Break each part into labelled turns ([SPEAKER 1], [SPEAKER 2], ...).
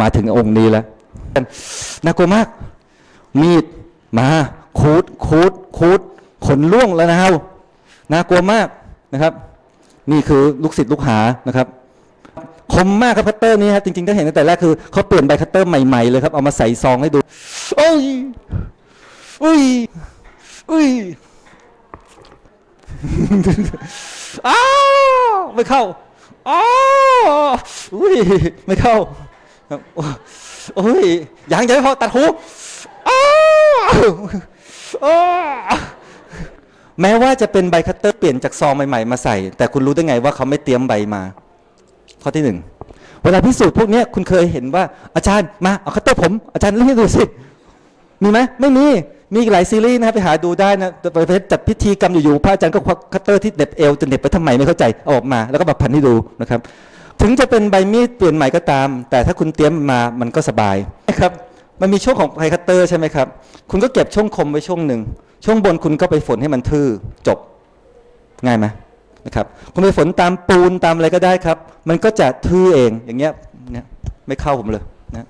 [SPEAKER 1] มาถึงองค์นี้แล้วน่ากลัวมาก มีดมาคูดคูดคูดขนล่วงแล้วนะครับน่ากลัวมากนะครับ นี่คือลูกศิษย์ลูกหานะครับคมมากครับคัตเตอร์นี้ครับจริงๆถ้าเห็นตั้งแต่แรกคือเขาเปลี่ยนใบคัตเตอร์ใหม่ๆเลยครับเอามาใส่ซองให้ดูโอ้ยอุ้ยอุ้ยอ้าวไม่เข้าอ้าวอุ้ยไม่เข้า โอ้ยยังยังไม่พอตัดหูอ้าวอ้แม้ว่าจะเป็นใบคัตเตอร์เปลี่ยนจากซองใหม่ๆมาใส่ แต่คุณรู้ได้ไงว่าเขาไม่เตรียมใบมา ข้อที่หนึ่งเวลาพิสูจน์พวกนี้คุณเคยเห็นว่าอาจารย์มาเอาคัตเตอร์ผม อาจารย์เล่นให้ดูสิ มีไหมไม่มีมีหลายซีรีส์นะครับไปหาดูได้นะไปจัดพิธีกรรมอยู่ๆพระอาจารย์ก็ควักคัตเตอร์ที่เหน็บเอวจะเหน็บไปทำไมไม่เข้าใจเอาออกมาแล้วก็แบบพันให้ดูนะครับ ถึงจะเป็นใบมีดเปลี่ยนใหม่ก็ตาม แต่ถ้าคุณเตรียมมามันก็สบายนะครับมันมีช่วงของไพคัตเตอร์ใช่ไหมครับ คุณก็เก็บช่วงคมไว้ช่วงหนึ่ง ช่วงบนคุณก็ไปฝนให้มันทื่อจบง่ายไหมนะครับคุณไปฝนตามปูนตามอะไรก็ได้ครับ มันก็จะทื่อเองอย่างเงี้ยเนี่ยไม่เข้าผมเลยนะ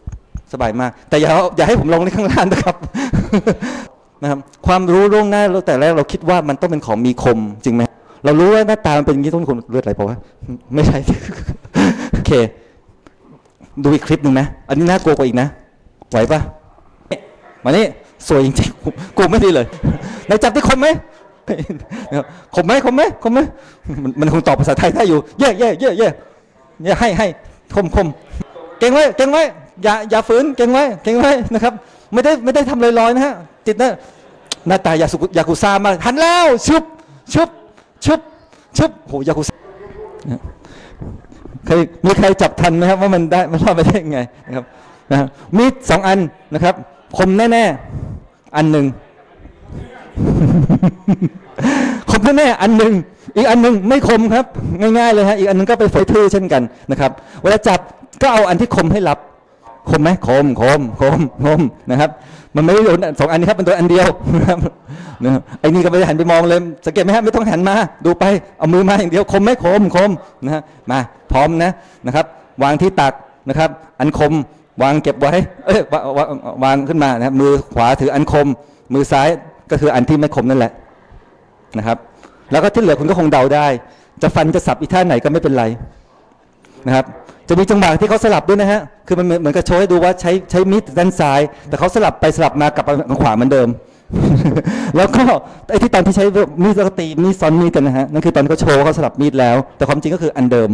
[SPEAKER 1] สบายมาก แต่อย่าอย่าให้ผมลงในข้างล่างนะครับนะครับ ความรู้ล่วงหน้าเราแต่แรกเราคิดว่ามันต้องเป็นของมีคมจริงไหมเรารู้ว่าหน้าตามันเป็นอย่างนี้ต้องมีคนเลือดไหลเปล่าวะไม่ใช่ เค ดูอีกคลิปหนึ่งไหมอันนี้น่ากลัวกว่าอีกนะ ไหวปะมานี่สวยจริงๆกูกูไม่ดีเลยไหนจับที่คมไหมคมไหมคมไหมคมไหมมันคงตอบภาษาไทยได้อยู่ เย่เย่เย่เย่เนี่ให้ให้คมคมเก่งไว้เก่งไว้อย่าอย่าฝืนเก่งไว้เก่งไว้นะครับ ไม่ได้ไม่ได้ทำลอยๆนะฮะติดนะหน้าตายาสุกุยากุซ่ามากหันแล้วชุบชุบชุบชุบโหยากุซ่า คยมีใครจับทันไหมครับว่ามันได้มันรอดไปได้ยังไงนะครับนะมีดสองอันนะครับ คมแน่ๆอันหนึ่งคมแน่ๆอันหนึ่งอีกอันหนึ่งไม่คมครับ ง่ายๆเลยฮะอีกอันหนึงก็ไปฝอยทื่อเช่นกันนะครับเวลาจับก็เอาอันที่คมให้รับคมไหมคมคมคมคมนะครับ มันไม่ได้โดนสองอันนี้ครับมันโดนอันเดียวนะครับ นะไอ้นี่ก็ไม่หันไปมองเลยสังเกตไหมฮะไม่ต้องหันมา ดูไปเอามือมาอย่างเดียวคมไหมคมคมนะฮะมาพร้อมนะนะครับ วางที่ตักนะครับ อันคมวางเก็บไว้เอ้ยวางววางขึ้นมานะครับมือขวาถืออันคม มือซ้ายก็คืออันที่ไม่คมนั่นแหละนะครับ แล้วก็ที่เหลือคุณก็คงเดาได้ จะฟันจะสับอีท่าไหนก็ไม่เป็นไรนะครับจะมีจังหวะที่เขาสลับด้วยนะฮะ คือมันเหมือนกับโชว์ให้ดูว่าใช้ใช้มีดด้านซ้าย แต่เขาสลับไปสลับมากลับมาทางขวาเหมือนเดิม แล้วก็ไอ้ที่ตอนที่ใช้มีดแล้วก็ตีมีดซ้อนมีดกันนะฮะนั่นคือตอนเขาโชว์เขาสลับมีดแล้ว แต่ความจริงก็คืออันเดิม